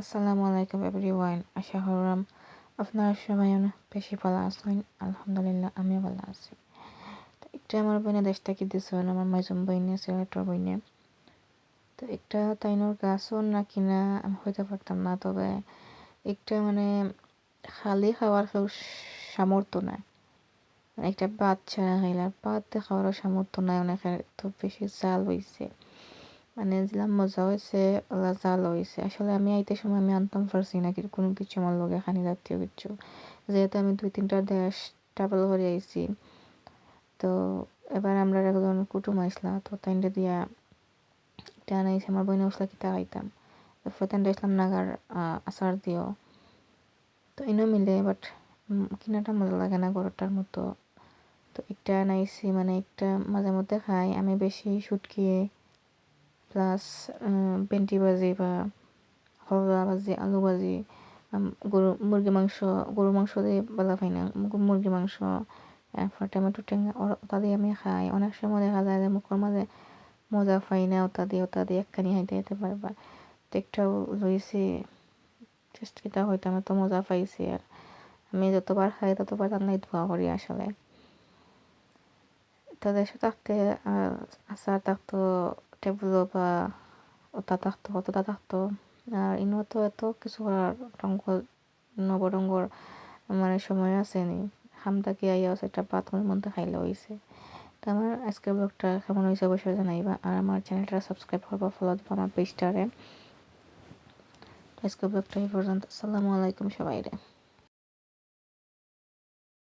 আসসালামু আলাইকুম এভরিওয়ান, আশা করলাম আপনারা সবাই অনেক বেশি ভালো আছেন, আলহামদুলিল্লাহ আমিও ভালো আছি। তো একটা আমার বইনে দেশ থেকে দিয়েছেন আমার মাইজুম বইনে, সিলেটর বইনে। তো একটা তাইনোর গাছও না কিনা আমি হইতে পারতাম না, তবে একটা মানে খালি খাওয়ার কেউ সামর্থ্য নাই। মানে একটা ভাত ছাড়া খাইলে আর ভাত খাওয়ারও সামর্থ্য নাই, অনেকের তো বেশি জাল হয়েছে মানে দিলাম মজা হয়েছে ওলা জাল হয়েছে আসলে আমি আইতে সময় আমি আনতাম পারছি না কোনো কিছু আমার লগে খানি জাতীয় কিছু। যেহেতু আমি দুই তিনটা দেশ ট্রাভেল করে আইছি, তো এবার আমরা একজন কুটুম আসলাম তো তাইনটা দিয়া টান আইসে আমার বইনে উসলা কিতা খাইতাম তারপর তাইনটা ইসলাম নাগার আচার দিও। তো এনেও মিলে বাট কিনাটা মজা লাগে না গরুটার মতো। তো একটা আনাইছি মানে একটা মাঝে মধ্যে খাই, আমি বেশি শুটকিয়ে প্লাস ভেন্ডি ভাজি বা করলা ভাজি, আলু ভাজি গরু মুরগি মাংস গরু মাংস দিয়ে বলা পাই না। মুরগি মাংস এরপর টমেটো টেঙ্গা ওটা দিয়ে আমি খাই। অনেক সময় দেখা যায় যে মুখের মাঝে মজা পাই না ওটা দিয়ে ওটা দিয়ে একখানি হাইতে যেতে পারবা তো একটাও রয়েছে কিটা হয়তো আমি তো মজা পাইছি আর। আমি যতবার খাই, ততবার রান্নাই ধোয়া করি আসলে। তাদের সাথে থাকতে আচার থাকতো টেবিল বা ওটা থাকতো অতটা থাকতো আর ইনো তো এত কিছু করার রঙ্গ মানে সময় আসেনি হামদাকে আইয়া সেটা বাথরুমের মধ্যে খাইলে হয়েছে তো আমার আজকের ব্লগটা কেমন হয়েছে অবশ্যই জানাইবা আর আমার চ্যানেলটা সাবস্ক্রাইব করবা ফলো দেবো আমার পেজটারে আজকের ব্লগটা এই পর্যন্ত আসসালামু আলাইকুম সবাইরে